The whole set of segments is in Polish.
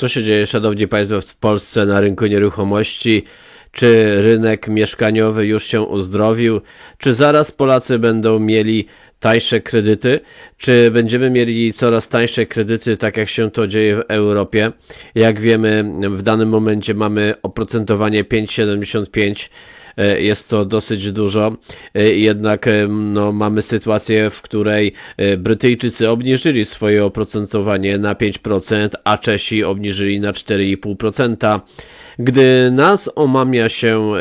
Co się dzieje, szanowni państwo, w Polsce na rynku nieruchomości? Czy rynek mieszkaniowy już się uzdrowił? Czy zaraz Polacy będą mieli tańsze kredyty? Czy będziemy mieli coraz tańsze kredyty, tak jak się to dzieje w Europie? Jak wiemy, w danym momencie mamy oprocentowanie 5,75 E, jest to dosyć dużo, e, jednak e, no, mamy sytuację, w której Brytyjczycy obniżyli swoje oprocentowanie na 5%, a Czesi obniżyli na 4,5%. Gdy nas omamia się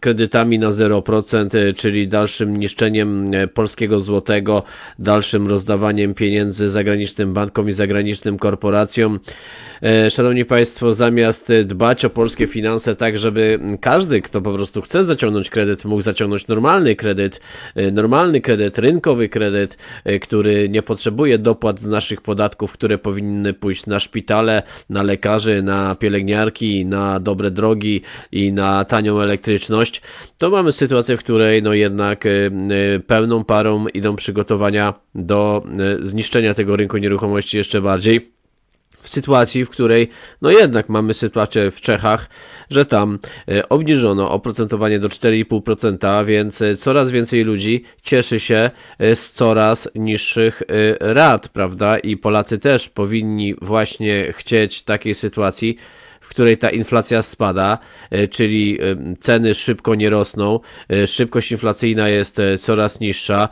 kredytami na 0%, czyli dalszym niszczeniem polskiego złotego, dalszym rozdawaniem pieniędzy zagranicznym bankom i zagranicznym korporacjom, Szanowni Państwo, zamiast dbać o polskie finanse tak, żeby każdy, kto po prostu chce zaciągnąć kredyt, mógł zaciągnąć normalny kredyt, e, normalny kredyt, rynkowy kredyt, e, który nie potrzebuje dopłat z naszych podatków, które powinny pójść na szpitale, na lekarzy, na pielęgniarki, na dobre drogi i na tanią elektryczność, to mamy sytuację, w której no jednak e, pełną parą idą przygotowania do zniszczenia tego rynku nieruchomości jeszcze bardziej w sytuacji, w której no jednak mamy sytuację w Czechach, że tam obniżono oprocentowanie do 4,5%, więc coraz więcej ludzi cieszy się z coraz niższych rat, prawda? I Polacy też powinni właśnie chcieć takiej sytuacji, której ta inflacja spada, e, czyli e, ceny szybko nie rosną, e, szybkość inflacyjna jest coraz niższa.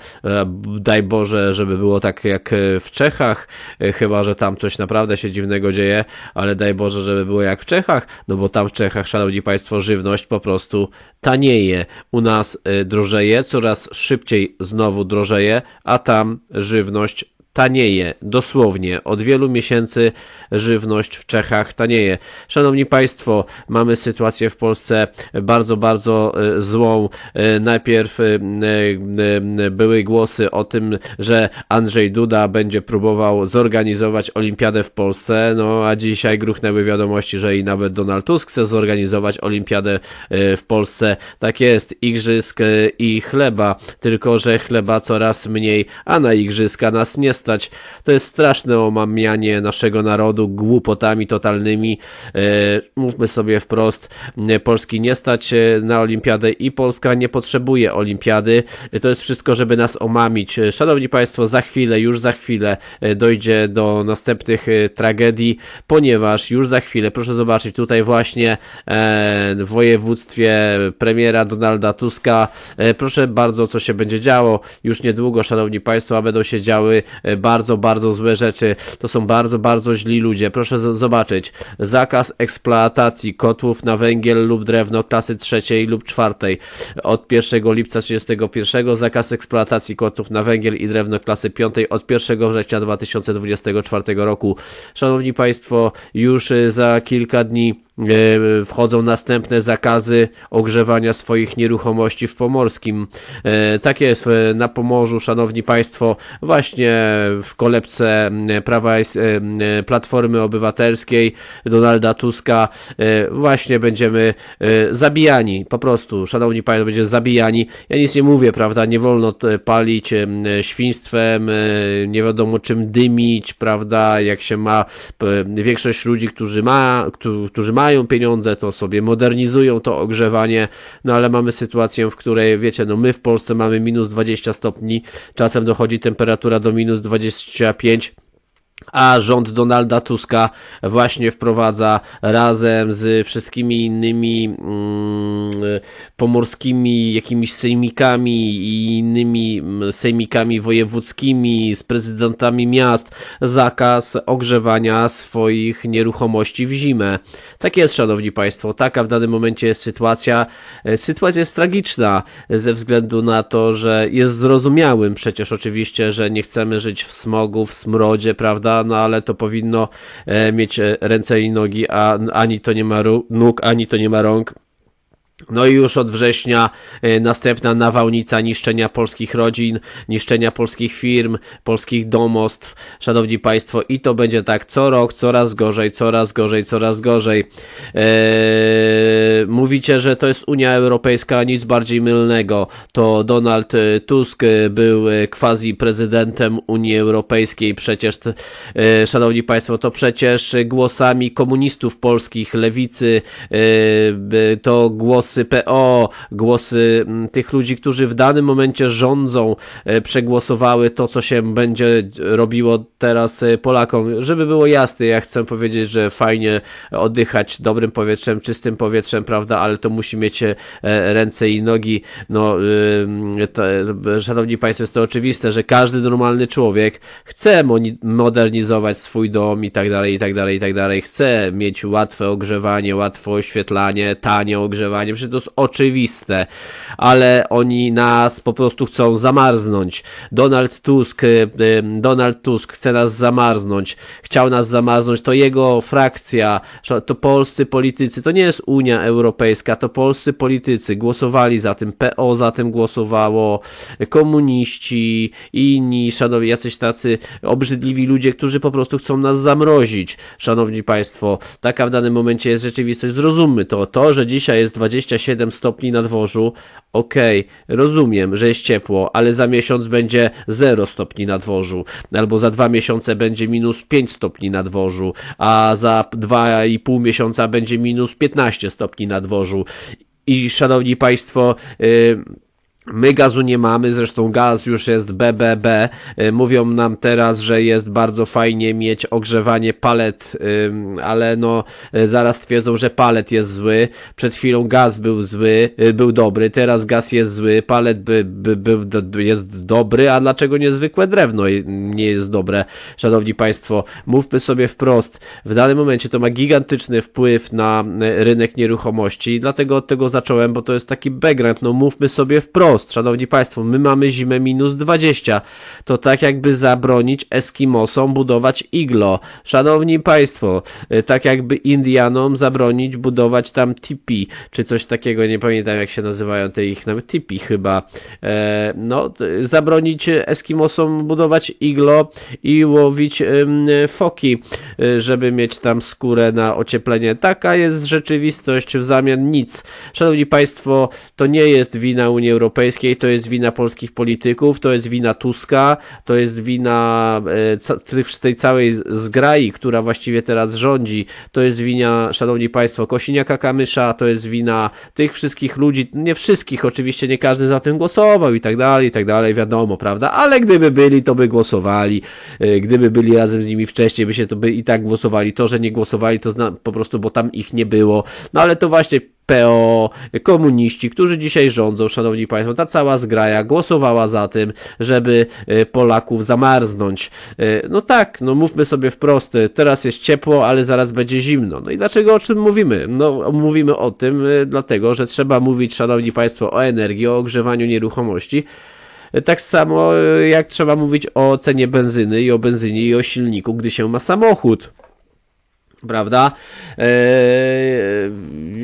Daj Boże, żeby było tak jak w Czechach, chyba że tam coś naprawdę się dziwnego dzieje, ale daj Boże, żeby było jak w Czechach, no bo tam w Czechach, szanowni Państwo, żywność po prostu tanieje. U nas drożeje, coraz szybciej znowu drożeje, a tam żywność tanieje. Dosłownie od wielu miesięcy żywność w Czechach tanieje. Szanowni Państwo, mamy sytuację w Polsce bardzo, bardzo e, złą. E, najpierw e, były głosy o tym, że Andrzej Duda będzie próbował zorganizować olimpiadę w Polsce, no a dzisiaj gruchnęły wiadomości, że i nawet Donald Tusk chce zorganizować olimpiadę w Polsce. Tak jest, igrzysk i chleba, tylko że chleba coraz mniej, a na igrzyska nas nie stać. To jest straszne omamianie naszego narodu głupotami totalnymi. E, mówmy sobie wprost, e, Polski nie stać na olimpiadę i Polska nie potrzebuje olimpiady. E, to jest wszystko, żeby nas omamić. Szanowni Państwo, za chwilę, już za chwilę dojdzie do następnych tragedii, ponieważ już za chwilę, proszę zobaczyć, tutaj właśnie w województwie premiera Donalda Tuska, proszę bardzo, co się będzie działo. Już niedługo, Szanowni Państwo, a będą się działy bardzo, bardzo złe rzeczy. To są bardzo, bardzo źli ludzie. Proszę zobaczyć. Zakaz eksploatacji kotłów na węgiel lub drewno klasy trzeciej lub czwartej. Od 1 lipca 31 zakaz eksploatacji kotłów na węgiel i drewno klasy piątej od 1 września 2024 roku. Szanowni Państwo, już za kilka dni wchodzą następne zakazy ogrzewania swoich nieruchomości w Pomorskim. E, tak jest na Pomorzu, szanowni państwo, właśnie w kolebce Prawa e, Platformy Obywatelskiej Donalda Tuska właśnie będziemy zabijani, po prostu, szanowni państwo, będzie zabijani. Ja nic nie mówię, prawda, nie wolno palić świństwem, nie wiadomo czym dymić, prawda, jak się ma większość ludzi, którzy ma, którzy mają mają pieniądze, to sobie modernizują to ogrzewanie, no ale mamy sytuację, w której, wiecie, no my w Polsce mamy minus 20 stopni, czasem dochodzi temperatura do minus 25 a rząd Donalda Tuska właśnie wprowadza razem z wszystkimi innymi mm, pomorskimi jakimiś sejmikami i innymi mm, sejmikami wojewódzkimi, z prezydentami miast zakaz ogrzewania swoich nieruchomości w zimę. Tak jest, szanowni państwo, taka w danym momencie jest sytuacja. E, sytuacja jest tragiczna ze względu na to, że jest zrozumiałym przecież oczywiście, że nie chcemy żyć w smogu, w smrodzie, prawda? No ale to powinno e, mieć e, ręce i nogi, a ani to nie ma nóg, ani to nie ma rąk. No i już od września e, następna nawałnica niszczenia polskich rodzin, niszczenia polskich firm, polskich domostw. Szanowni Państwo, i to będzie tak co rok, coraz gorzej, coraz gorzej, coraz gorzej. Eee, mówicie, że to jest Unia Europejska, nic bardziej mylnego. To Donald e, Tusk e, był quasi prezydentem Unii Europejskiej. Przecież, e, Szanowni Państwo, to przecież głosami komunistów polskich, lewicy, e, to głos głosy PO, głosy mm, tych ludzi, którzy w danym momencie rządzą, e, przegłosowały to, co się będzie robiło teraz e, Polakom. Żeby było jasne, ja chcę powiedzieć, że fajnie oddychać dobrym powietrzem, czystym powietrzem, prawda, ale to musi mieć e, ręce i nogi. No, to, szanowni Państwo, jest to oczywiste, że każdy normalny człowiek chce modernizować swój dom i tak dalej, i tak dalej, i tak dalej. Chce mieć łatwe ogrzewanie, łatwe oświetlanie, tanie ogrzewanie że to jest oczywiste, ale oni nas po prostu chcą zamarznąć. Donald Tusk, y, Donald Tusk chce nas zamarznąć, chciał nas zamarznąć, to jego frakcja, to polscy politycy, to nie jest Unia Europejska, to polscy politycy głosowali za tym, PO za tym głosowało, komuniści inni, szanowni, jacyś tacy obrzydliwi ludzie, którzy po prostu chcą nas zamrozić, szanowni państwo. Taka w danym momencie jest rzeczywistość. Zrozummy to. To, że dzisiaj jest 20 27 stopni na dworzu, okej, okay, rozumiem, że jest ciepło, ale za miesiąc będzie 0 stopni na dworzu, albo za dwa miesiące będzie minus 5 stopni na dworzu, a za 2,5 miesiąca będzie minus 15 stopni na dworzu. I szanowni Państwo, yy, My gazu nie mamy, zresztą gaz już jest BBB. E, mówią nam teraz, że jest bardzo fajnie mieć ogrzewanie palet, ale no e, zaraz twierdzą, że palet jest zły. Przed chwilą gaz był zły, e, był dobry, teraz gaz jest zły, palet by, by, by, jest dobry, a dlaczego niezwykłe drewno nie jest dobre? Szanowni Państwo, mówmy sobie wprost, w danym momencie to ma gigantyczny wpływ na rynek nieruchomości, dlatego od tego zacząłem, bo to jest taki background, no mówmy sobie wprost wprost, szanowni państwo, my mamy zimę minus 20. To tak jakby zabronić Eskimosom budować iglo. Szanowni państwo, y, tak jakby Indianom zabronić budować tam tipi, czy coś takiego, nie pamiętam jak się nazywają te ich, nawet tipi chyba. E, no, zabronić Eskimosom budować iglo i łowić foki, y, żeby mieć tam skórę na ocieplenie. Taka jest rzeczywistość, w zamian nic. Szanowni państwo, to nie jest wina Unii Europejskiej, Europejskiej to jest wina polskich polityków, to jest wina Tuska, to jest wina e, tej całej zgrai, która właściwie teraz rządzi, to jest wina, szanowni państwo, Kosiniaka Kamysza, to jest wina tych wszystkich ludzi, nie wszystkich, oczywiście nie każdy za tym głosował i tak dalej, i tak dalej, wiadomo, prawda, ale gdyby byli, to by głosowali, e, gdyby byli razem z nimi wcześniej, by się to by i tak głosowali, to, że nie głosowali, to po prostu, bo tam ich nie było, no ale to właśnie PO, komuniści, którzy dzisiaj rządzą, szanowni państwo, ta cała zgraja głosowała za tym, żeby e, Polaków zamarznąć. E, no tak, no mówmy sobie wprost, e, teraz jest ciepło, ale zaraz będzie zimno. No i dlaczego o czym mówimy? No mówimy o tym dlatego, że trzeba mówić, szanowni państwo, o energii, o ogrzewaniu nieruchomości. Tak samo jak trzeba mówić o cenie benzyny i o benzynie i o silniku, gdy się ma samochód prawda? Eee,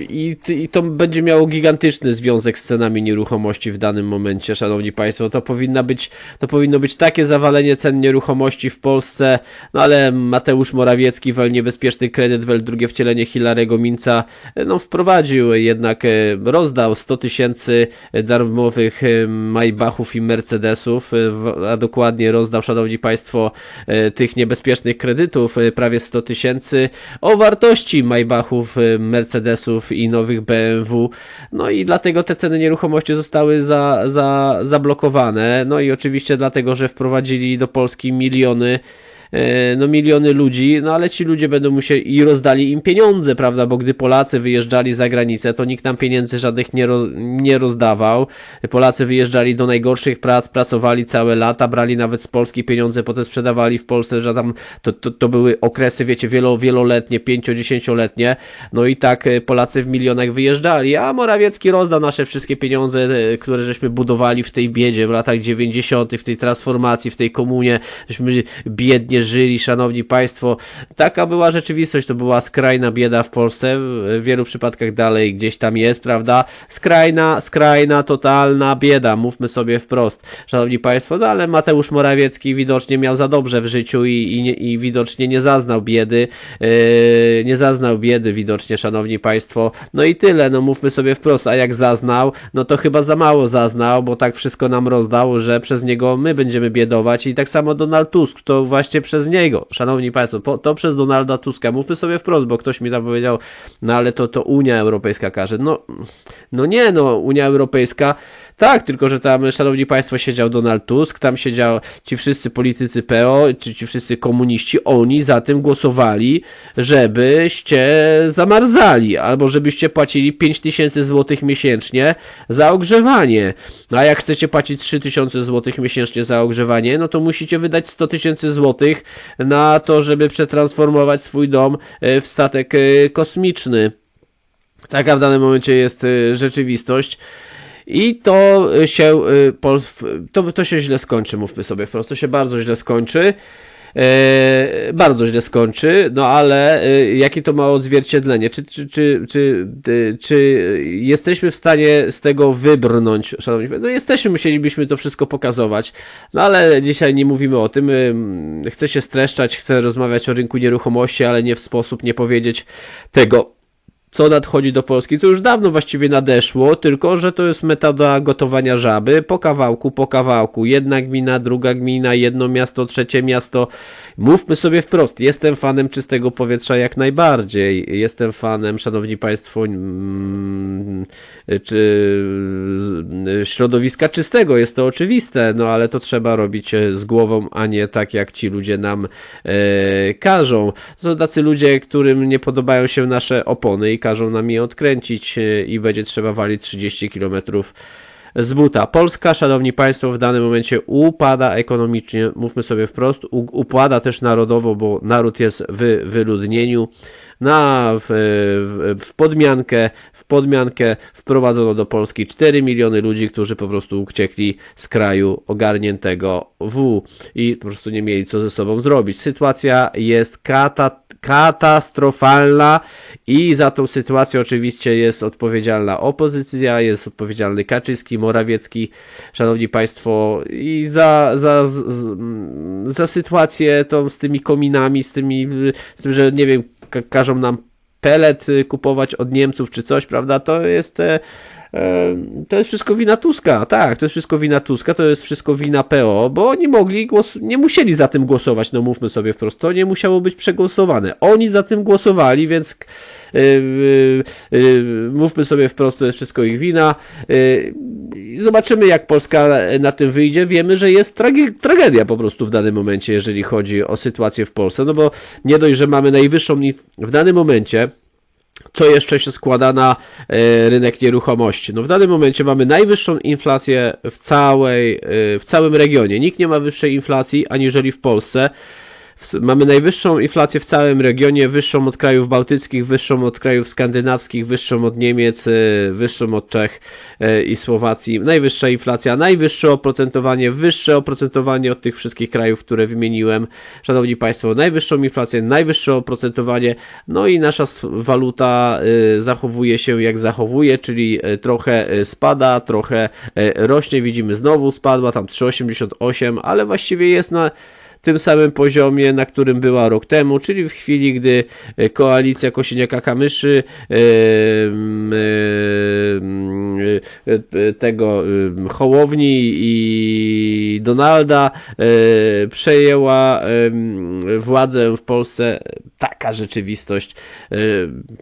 i, I to będzie miało gigantyczny związek z cenami nieruchomości w danym momencie, szanowni państwo. To powinna być, to powinno być takie zawalenie cen nieruchomości w Polsce, no ale Mateusz Morawiecki, wel niebezpieczny kredyt, wel drugie wcielenie Hilarego Minca, no wprowadził jednak, e, rozdał 100 tysięcy darmowych e, Maybachów i Mercedesów, e, a dokładnie rozdał, szanowni państwo, tych niebezpiecznych kredytów prawie 100 tysięcy o wartości Maybachów, y, Mercedesów i nowych BMW. No i dlatego te ceny nieruchomości zostały za, za, zablokowane. No i oczywiście dlatego, że wprowadzili do Polski miliony no miliony ludzi, no ale ci ludzie będą musieli i rozdali im pieniądze, prawda, bo gdy Polacy wyjeżdżali za granicę, to nikt nam pieniędzy żadnych nie, ro, nie rozdawał. Polacy wyjeżdżali do najgorszych prac, pracowali całe lata, brali nawet z Polski pieniądze, potem sprzedawali w Polsce, że tam to, to, to były okresy, wiecie, wielo, wieloletnie, pięcio-dziesięcioletnie, no i tak e, Polacy w milionach wyjeżdżali, a Morawiecki rozdał nasze wszystkie pieniądze, e, które żeśmy budowali w tej biedzie w latach 90., w tej transformacji, w tej komunie, żeśmy biednie żyli, szanowni państwo. Taka była rzeczywistość, to była skrajna bieda w Polsce, w wielu przypadkach dalej gdzieś tam jest, prawda? Skrajna, skrajna, totalna bieda, mówmy sobie wprost, szanowni państwo, no ale Mateusz Morawiecki widocznie miał za dobrze w życiu i, i, i widocznie nie zaznał biedy, yy, nie zaznał biedy widocznie, szanowni państwo, no i tyle, no mówmy sobie wprost, a jak zaznał, no to chyba za mało zaznał, bo tak wszystko nam rozdał, że przez niego my będziemy biedować. I tak samo Donald Tusk, to właśnie przez niego, szanowni państwo, po, to przez Donalda Tuska, mówmy sobie wprost, bo ktoś mi tam powiedział, no ale to, to Unia Europejska każe, no, no nie, no Unia Europejska, tak, tylko że tam, szanowni państwo, siedział Donald Tusk, tam siedział ci wszyscy politycy PO, czy ci wszyscy komuniści, oni za tym głosowali, żebyście zamarzali, albo żebyście płacili 5000 zł miesięcznie za ogrzewanie. A jak chcecie płacić 3000 zł miesięcznie za ogrzewanie, no to musicie wydać 100 tysięcy złotych na to, żeby przetransformować swój dom e, w statek e, kosmiczny. Taka w danym momencie jest e, rzeczywistość. I to się, to, to się źle skończy, mówmy sobie wprost. To się bardzo źle skończy. E, bardzo źle skończy, no ale e, jakie to ma odzwierciedlenie? Czy, czy, czy, czy, czy jesteśmy w stanie z tego wybrnąć, szanowni No jesteśmy, musielibyśmy to wszystko pokazować, no ale dzisiaj nie mówimy o tym. Chcę się streszczać, chcę rozmawiać o rynku nieruchomości, ale nie w sposób nie powiedzieć tego, co nadchodzi do Polski, co już dawno właściwie nadeszło, tylko że to jest metoda gotowania żaby po kawałku, po kawałku. Jedna gmina, druga gmina, jedno miasto, trzecie miasto. Mówmy sobie wprost, jestem fanem czystego powietrza jak najbardziej. Jestem fanem, szanowni państwo, mm, czy środowiska czystego, jest to oczywiste, no ale to trzeba robić e, z głową, a nie tak jak ci ludzie nam e, każą. To tacy ludzie, którym nie podobają się nasze opony i każą nam je odkręcić e, i będzie trzeba walić 30 km z buta. Polska, szanowni państwo, w danym momencie upada ekonomicznie, mówmy sobie wprost, upada też narodowo, bo naród jest w wyludnieniu. Na, w, w, w, podmiankę, w podmiankę wprowadzono do Polski 4 miliony ludzi, którzy po prostu uciekli z kraju ogarniętego W i po prostu nie mieli co ze sobą zrobić. Sytuacja jest kata, katastrofalna i za tą sytuację oczywiście jest odpowiedzialna opozycja, jest odpowiedzialny Kaczyński, Morawiecki, szanowni państwo i za, za, za sytuację tą z tymi kominami, z tymi, z tym, że nie wiem, każą nam pelet kupować od Niemców czy coś, prawda, to jest e, to jest wszystko wina Tuska, tak, to jest wszystko wina Tuska, to jest wszystko wina PO, bo oni mogli, głos nie musieli za tym głosować, no mówmy sobie wprost, to nie musiało być przegłosowane. Oni za tym głosowali, więc yy, yy, yy, mówmy sobie wprost, to jest wszystko ich wina. Zobaczymy, jak Polska na tym wyjdzie. Wiemy, że jest trage tragedia po prostu w danym momencie, jeżeli chodzi o sytuację w Polsce, no bo nie dość, że mamy najwyższą w danym momencie co jeszcze się składa na e, rynek nieruchomości? No w danym momencie mamy najwyższą inflację w, całej, e, w całym regionie. Nikt nie ma wyższej inflacji aniżeli w Polsce. Mamy najwyższą inflację w całym regionie, wyższą od krajów bałtyckich, wyższą od krajów skandynawskich, wyższą od Niemiec, e, wyższą od Czech e, i Słowacji. Najwyższa inflacja, najwyższe oprocentowanie, wyższe oprocentowanie od tych wszystkich krajów, które wymieniłem. Szanowni Państwo, najwyższą inflację, najwyższe oprocentowanie, no i nasza waluta e, zachowuje się jak zachowuje, czyli trochę spada, trochę rośnie. Widzimy znowu spadła, tam 3,88, ale właściwie jest na tym samym poziomie, na którym była rok temu, czyli w chwili, gdy e, koalicja Kosiniaka-Kamyszy e, e, tego Hołowni i Donalda przejęła władzę w Polsce. Taka rzeczywistość.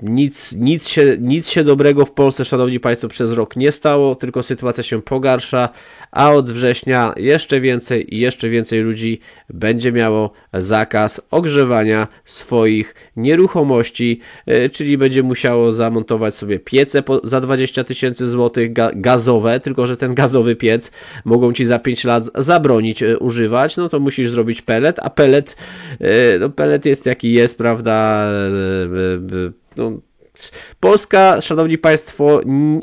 Nic, nic, się, nic się dobrego w Polsce, szanowni państwo, przez rok nie stało, tylko sytuacja się pogarsza, a od września jeszcze więcej i jeszcze więcej ludzi będzie miało zakaz ogrzewania swoich nieruchomości, e, czyli będzie musiało zamontować sobie piece za 20 tysięcy złotych gazowe, tylko że ten gazowy piec mogą ci za 5 lat zabronić e, używać, no to musisz zrobić pelet, a pelet, e, no pelet jest jaki jest, prawda, no, Polska, szanowni państwo, n-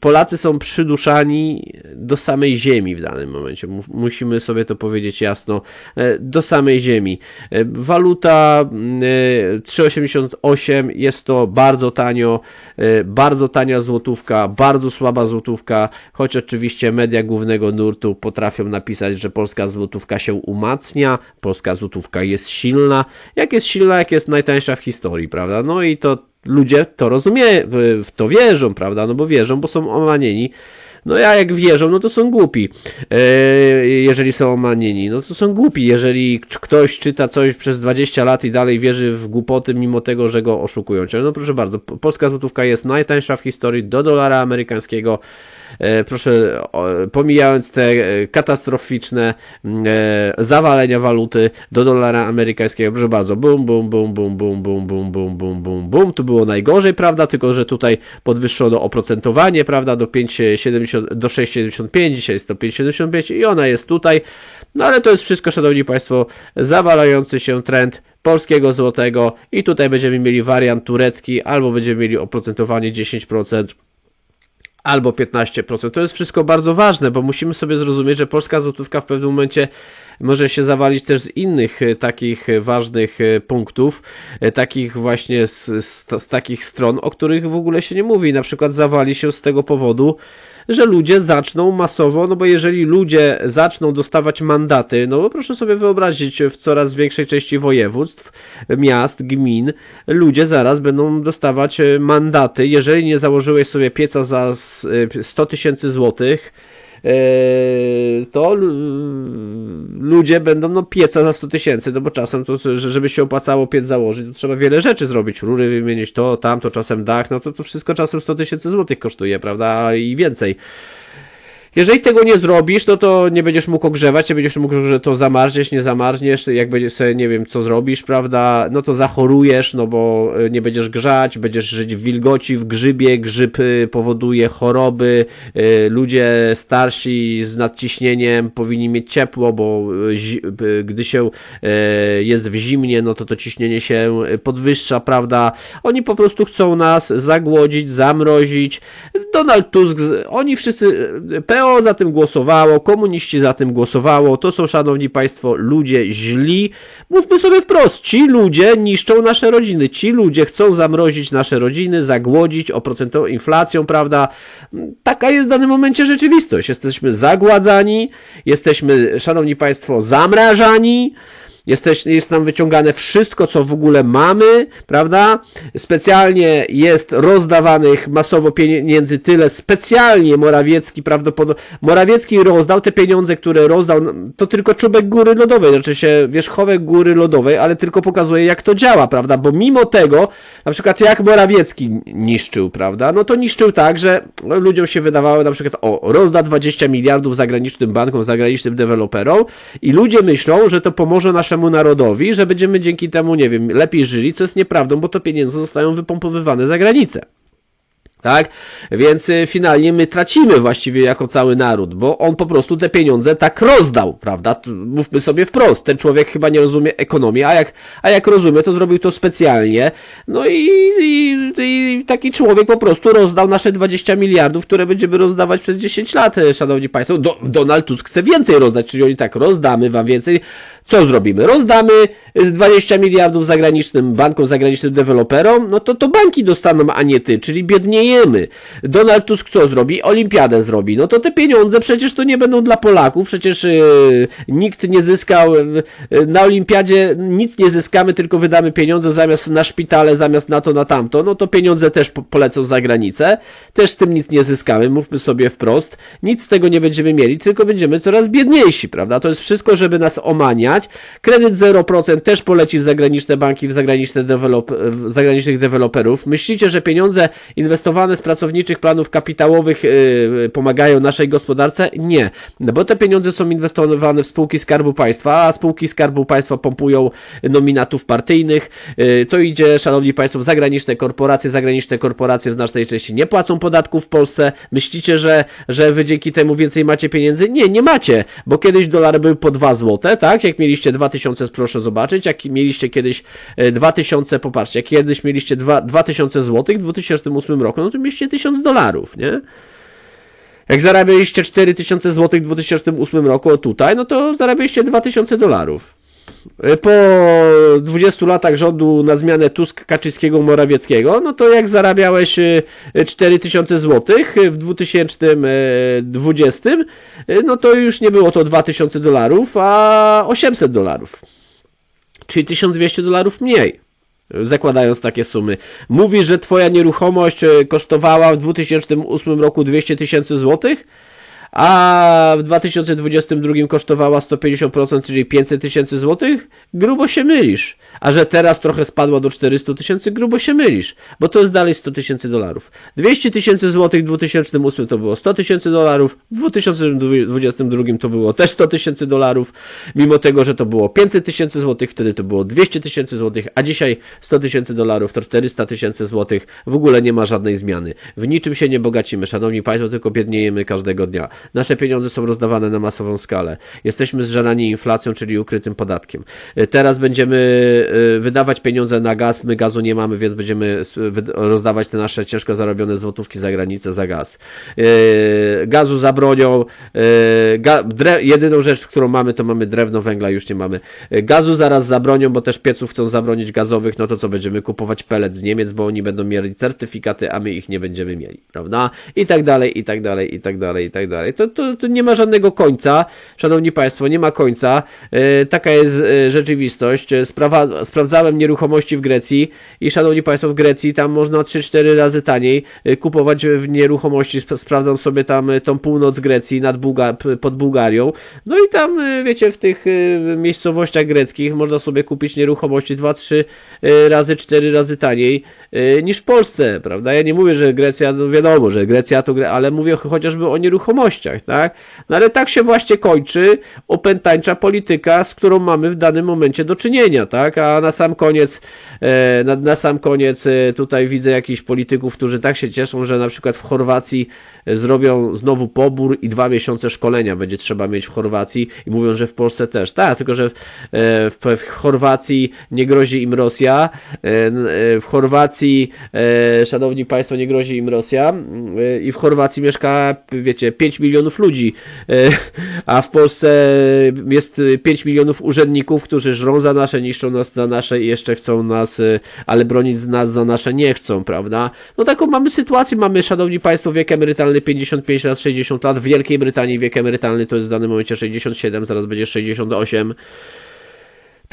Polacy są przyduszani do samej ziemi w danym momencie. Mu- Musimy sobie to powiedzieć jasno. E, Do samej ziemi. E, Waluta mm, e, 3,88 jest to bardzo tanio, e, bardzo tania złotówka, bardzo słaba złotówka, choć oczywiście media głównego nurtu potrafią napisać, że polska złotówka się umacnia, polska złotówka jest silna. Jak jest silna, jak jest najtańsza w historii, prawda? No i to ludzie to rozumieją, w to wierzą, prawda? No bo wierzą, bo są omanieni. No a jak wierzą, no to są głupi. E, jeżeli są omanieni, no to są głupi. Jeżeli ktoś czyta coś przez 20 lat i dalej wierzy w głupoty, mimo tego, że go oszukują. No proszę bardzo, po- polska złotówka jest najtańsza w historii do dolara amerykańskiego. E, proszę, pomijając te e, katastroficzne mm, e, zawalenia waluty do dolara amerykańskiego, proszę bardzo, bum, bum, bum, bum, bum, bum, bum, bum, bum, bum, bum, tu było najgorzej, prawda, tylko, że tutaj podwyższono oprocentowanie, prawda, do 5,70, do 6,75, dzisiaj jest to 5,75 i ona jest tutaj, no ale to jest wszystko, szanowni państwo, zawalający się trend polskiego złotego i tutaj będziemy mieli wariant turecki, albo będziemy mieli oprocentowanie 10%, albo 15%. To jest wszystko bardzo ważne, bo musimy sobie zrozumieć, że polska złotówka w pewnym momencie może się zawalić też z innych e, takich e, ważnych e, punktów, takich właśnie z, z, z takich stron, o których w ogóle się nie mówi. Na przykład zawali się z tego powodu, że ludzie zaczną masowo, no bo jeżeli ludzie zaczną dostawać mandaty, no bo proszę sobie wyobrazić, w coraz większej części województw, miast, gmin, ludzie zaraz będą dostawać mandaty. Jeżeli nie założyłeś sobie pieca za s- e, 100 tysięcy złotych, to l- ludzie będą no pieca za 100 tysięcy, no bo czasem to, że- żeby się opłacało piec założyć, to trzeba wiele rzeczy zrobić, rury wymienić, to, tamto, czasem dach, no to to wszystko czasem 100 tysięcy złotych kosztuje, prawda, i więcej. Jeżeli tego nie zrobisz, no to nie będziesz mógł ogrzewać, nie będziesz mógł, że to zamarzniesz, nie zamarzniesz, jak będziesz sobie, nie wiem, co zrobisz, prawda, no to zachorujesz, no bo y, nie będziesz grzać, będziesz żyć w wilgoci, w grzybie, grzyb y, powoduje choroby, y, ludzie starsi z nadciśnieniem powinni mieć ciepło, bo y, gdy się y, jest w zimnie, no to to ciśnienie się podwyższa, prawda, oni po prostu chcą nas zagłodzić, zamrozić, Donald Tusk, oni wszyscy, PO za tym głosowało, komuniści za tym głosowało, to są, szanowni państwo, ludzie źli. Mówmy sobie wprost, ci ludzie niszczą nasze rodziny, ci ludzie chcą zamrozić nasze rodziny, zagłodzić oprocentową inflacją, prawda? Taka jest w danym momencie rzeczywistość. Jesteśmy zagładzani, jesteśmy, szanowni państwo, zamrażani, Jest nam wyciągane wszystko, co w ogóle mamy, prawda? Specjalnie jest rozdawanych masowo pieniędzy tyle, specjalnie Morawiecki prawdopodobnie, Morawiecki rozdał te pieniądze, które rozdał, no, to tylko czubek góry lodowej, znaczy się wierzchołek góry lodowej, ale tylko pokazuje, jak to działa, prawda? Bo mimo tego, na przykład jak Morawiecki niszczył, prawda? No to niszczył tak, że ludziom się wydawało na przykład, o, rozda 20 miliardów zagranicznym bankom, zagranicznym deweloperom i ludzie myślą, że to pomoże naszemu narodowi, że będziemy dzięki temu, nie wiem, lepiej żyli, co jest nieprawdą, bo to pieniądze zostają wypompowywane za granicę. Tak? Więc y, finalnie my tracimy właściwie jako cały naród, bo on po prostu te pieniądze tak rozdał, prawda? Mówmy sobie wprost, ten człowiek chyba nie rozumie ekonomii, a jak, a jak rozumie, to zrobił to specjalnie. No i, i, i taki człowiek po prostu rozdał nasze 20 miliardów, które będziemy rozdawać przez 10 lat, e, szanowni państwo. Do, Donald Tusk chce więcej rozdać, czyli oni tak, rozdamy wam więcej. Co zrobimy? Rozdamy y, 20 miliardów zagranicznym bankom, zagranicznym deweloperom, no to to banki dostaną, a nie ty, czyli biedniejemy. Donald Tusk co zrobi? Olimpiadę zrobi. No to te pieniądze przecież to nie będą dla Polaków, przecież yy, nikt nie zyskał, yy, na Olimpiadzie nic nie zyskamy, tylko wydamy pieniądze zamiast na szpitale, zamiast na to, na tamto, no to pieniądze też po- polecą za granicę, też z tym nic nie zyskamy, mówmy sobie wprost, nic z tego nie będziemy mieli, tylko będziemy coraz biedniejsi, prawda? To jest wszystko, żeby nas omaniać. Kredyt 0% też poleci w zagraniczne banki, w zagraniczne w zagranicznych deweloperów. Myślicie, że pieniądze inwestowane inwestowane z pracowniczych planów kapitałowych yy, pomagają naszej gospodarce? Nie, no bo te pieniądze są inwestowane w spółki Skarbu Państwa, a spółki Skarbu Państwa pompują nominatów partyjnych. Yy, to idzie, szanowni państwo, w zagraniczne korporacje. Zagraniczne korporacje w znacznej części nie płacą podatków w Polsce. Myślicie, że, że wy dzięki temu więcej macie pieniędzy? Nie, nie macie, bo kiedyś dolar był po 2 złote, tak? Jak mieliście 2000, proszę zobaczyć, jak mieliście kiedyś 2000, popatrzcie, jak kiedyś mieliście 2, 2000 złotych w 2008 roku, no to mieliście 1000 dolarów, nie? Jak zarabialiście 4000 złotych w 2008 roku tutaj, no to zarabialiście 2000 dolarów. Po 20 latach rządu na zmianę Tusk, Kaczyńskiego, Morawieckiego, no to jak zarabiałeś 4000 złotych w 2020, no to już nie było to 2000 dolarów, a 800 dolarów. Czyli 1200 dolarów mniej zakładając takie sumy. Mówi, że twoja nieruchomość e, kosztowała w 2008 roku 200 tysięcy złotych, a w 2022 kosztowała 150%, czyli 500 tysięcy złotych, grubo się mylisz. A że teraz trochę spadła do 400 tysięcy, grubo się mylisz, bo to jest dalej 100 tysięcy dolarów. 200 tysięcy złotych w 2008 to było 100 tysięcy dolarów, w 2022 to było też 100 tysięcy dolarów, mimo tego, że to było 500 tysięcy złotych, wtedy to było 200 tysięcy złotych, a dzisiaj 100 tysięcy dolarów to 400 tysięcy złotych, w ogóle nie ma żadnej zmiany. W niczym się nie bogacimy, szanowni państwo, tylko biedniejemy każdego dnia. Nasze pieniądze są rozdawane na masową skalę. Jesteśmy zżerani inflacją, czyli ukrytym podatkiem. E, teraz będziemy e, wydawać pieniądze na gaz. My gazu nie mamy, więc będziemy rozdawać te nasze ciężko zarobione złotówki za granicę za gaz. E, gazu zabronią. Jedyną rzecz, którą mamy, to mamy drewno, węgla już nie mamy. Gazu zaraz zabronią, bo też pieców chcą zabronić gazowych. No to co będziemy kupować pelet z Niemiec, bo oni będą mieli certyfikaty, a my ich nie będziemy mieli, prawda? I tak dalej, i tak dalej, i tak dalej, i tak dalej. To, to, to nie ma żadnego końca, szanowni państwo, nie ma końca. E, taka jest e, rzeczywistość. E, sprawa, sprawdzałem nieruchomości w Grecji i szanowni państwo, w Grecji tam można 3-4 razy taniej kupować w nieruchomości. Sprawdzam sobie tam tą północ Grecji nad Bułga pod Bułgarią. No i tam, wiecie, w tych miejscowościach greckich można sobie kupić nieruchomości 2-3 razy, 4 razy taniej niż w Polsce, prawda? Ja nie mówię, że Grecja, no wiadomo, że Grecja to, ale mówię chociażby o nieruchomościach, tak? No ale tak się właśnie kończy opętańcza polityka, z którą mamy w danym momencie do czynienia, tak? A na sam koniec, e, na, na sam koniec e, tutaj widzę jakichś polityków, którzy tak się cieszą, że na przykład w Chorwacji e, zrobią znowu pobór i dwa miesiące szkolenia będzie trzeba mieć w Chorwacji i mówią, że w Polsce też. Tak, tylko że w, w, w Chorwacji nie grozi im Rosja, w Chorwacji, szanowni państwo, nie grozi im Rosja i w Chorwacji mieszka, wiecie, 5 milionów ludzi ludzi, e, a w Polsce jest 5 milionów urzędników, którzy żrą za nasze, niszczą nas za nasze i jeszcze chcą nas, e, ale bronić nas za nasze nie chcą, prawda? No taką mamy sytuację, mamy, szanowni państwo, wiek emerytalny 55 lat, 60 lat, w Wielkiej Brytanii wiek emerytalny to jest w danym momencie 67, zaraz będzie 68,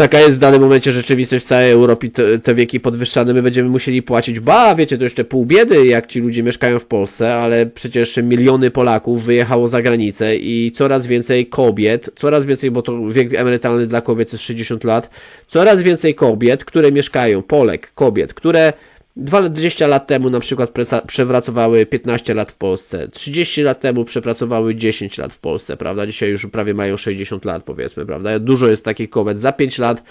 taka jest w danym momencie rzeczywistość w całej Europie, te, wieki podwyższane, my będziemy musieli płacić, ba, wiecie, to jeszcze pół biedy, jak ci ludzie mieszkają w Polsce, ale przecież miliony Polaków wyjechało za granicę i coraz więcej kobiet, coraz więcej, bo to wiek emerytalny dla kobiet jest 60 lat, coraz więcej kobiet, które mieszkają, Polek, kobiet, które 20 lat temu na przykład przepracowały 15 lat w Polsce, 30 lat temu przepracowały 10 lat w Polsce, prawda? Dzisiaj już prawie mają 60 lat, powiedzmy, prawda? Dużo jest takich kobiet. Za 5 lat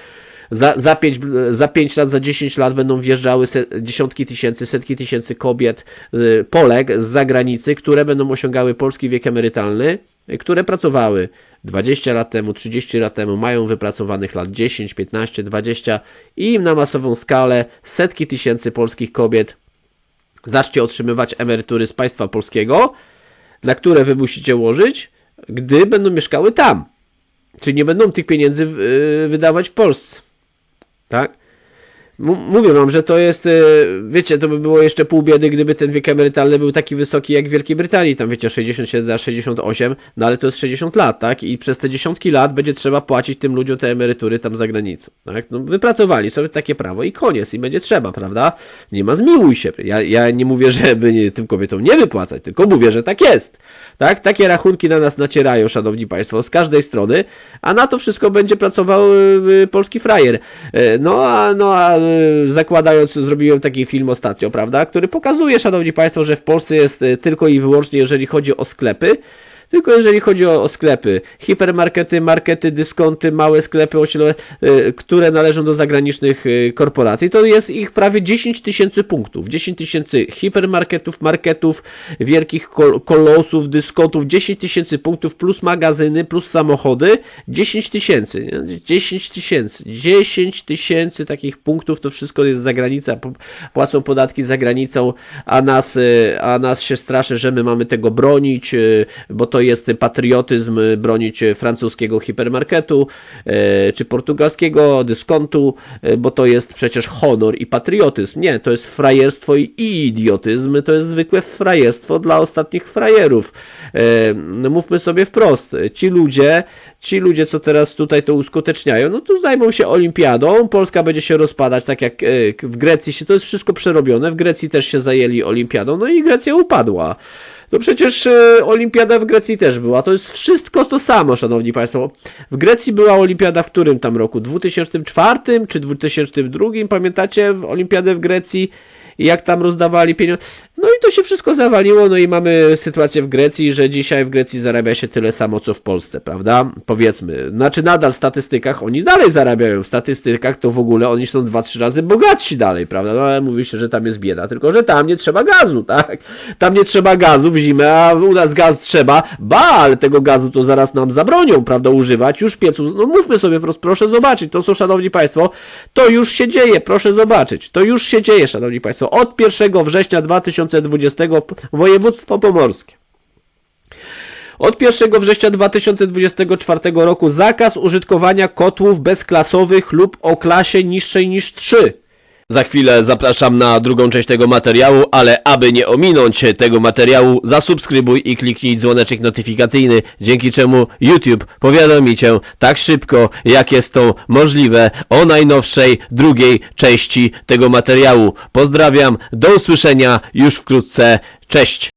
za, za, 5, za 5 lat, za 10 lat będą wjeżdżały set, dziesiątki tysięcy, setki tysięcy kobiet, y, Polek z zagranicy, które będą osiągały polski wiek emerytalny, które pracowały 20 lat temu, 30 lat temu, mają wypracowanych lat 10, 15, 20 i na masową skalę setki tysięcy polskich kobiet zacznie otrzymywać emerytury z państwa polskiego, na które wy musicie łożyć, gdy będą mieszkały tam. Czyli nie będą tych pieniędzy y, wydawać w Polsce. Tak? Mówię wam, że to jest, e, wiecie, to by było jeszcze pół biedy, gdyby ten wiek emerytalny był taki wysoki jak w Wielkiej Brytanii, tam wiecie, 67 za 68, no ale to jest 60 lat, tak? I przez te dziesiątki lat będzie trzeba płacić tym ludziom te emerytury tam za granicą, tak? No, wypracowali sobie takie prawo i koniec, i będzie trzeba, prawda? Nie ma zmiłuj się. Ja, ja nie mówię, żeby nie, tym kobietom nie wypłacać, tylko mówię, że tak jest, tak? Takie rachunki na nas nacierają, szanowni państwo, z każdej strony, a na to wszystko będzie pracował y, polski frajer. E, no a, no a y, zakładając, zrobiłem taki film ostatnio, prawda, który pokazuje, szanowni państwo, że w Polsce jest y, tylko i wyłącznie, jeżeli chodzi o sklepy, tylko jeżeli chodzi o, o sklepy, hipermarkety, markety, dyskonty, małe sklepy y, które należą do zagranicznych y, korporacji, to jest ich prawie 10 tysięcy punktów. 10 tysięcy hipermarketów, marketów, wielkich kol kolosów, dyskontów, 10 tysięcy punktów plus magazyny, plus samochody, 10 tysięcy. nie? 10 tysięcy. 10 tysięcy takich punktów, to wszystko jest za granicą, płacą podatki za granicą, a nas, y, a nas się straszy, że my mamy tego bronić, bo to jest patriotyzm bronić francuskiego hipermarketu, y, czy portugalskiego dyskontu, y, bo to jest przecież honor i patriotyzm. Nie, to jest frajerstwo i idiotyzm, to jest zwykłe frajerstwo dla ostatnich frajerów. Y, No mówmy sobie wprost, ci ludzie, ci ludzie, co teraz tutaj to uskuteczniają, no to zajmą się olimpiadą, Polska będzie się rozpadać, tak jak w Grecji się, to jest wszystko przerobione, w Grecji też się zajęli olimpiadą, no i Grecja upadła. No przecież e, olimpiada w Grecji też była. To jest wszystko to samo, szanowni państwo. W Grecji była olimpiada w którym tam roku? 2004 czy 2002? Pamiętacie olimpiadę w Grecji? Jak tam rozdawali pieniądze. No i to się wszystko zawaliło, no i mamy sytuację w Grecji, że dzisiaj w Grecji zarabia się tyle samo, co w Polsce, prawda? Powiedzmy. Znaczy nadal w statystykach oni dalej zarabiają. W statystykach to w ogóle oni są dwa, trzy razy bogatsi dalej, prawda? No ale mówi się, że tam jest bieda, tylko że tam nie trzeba gazu, tak? Tam nie trzeba gazu w zimę, a u nas gaz trzeba. Ba, ale tego gazu to zaraz nam zabronią, prawda, używać. Już piecu, no mówmy sobie wprost, proszę zobaczyć, to są, szanowni państwo, to już się dzieje, proszę zobaczyć. To już się dzieje, szanowni państwo. Od 1 września 2020 województwo pomorskie. Od 1 września 2024 roku zakaz użytkowania kotłów bezklasowych lub o klasie niższej niż 3. Za chwilę zapraszam na drugą część tego materiału, ale aby nie ominąć tego materiału, zasubskrybuj i kliknij dzwoneczek notyfikacyjny, dzięki czemu YouTube powiadomi Cię tak szybko, jak jest to możliwe o najnowszej drugiej części tego materiału. Pozdrawiam, do usłyszenia już wkrótce, cześć!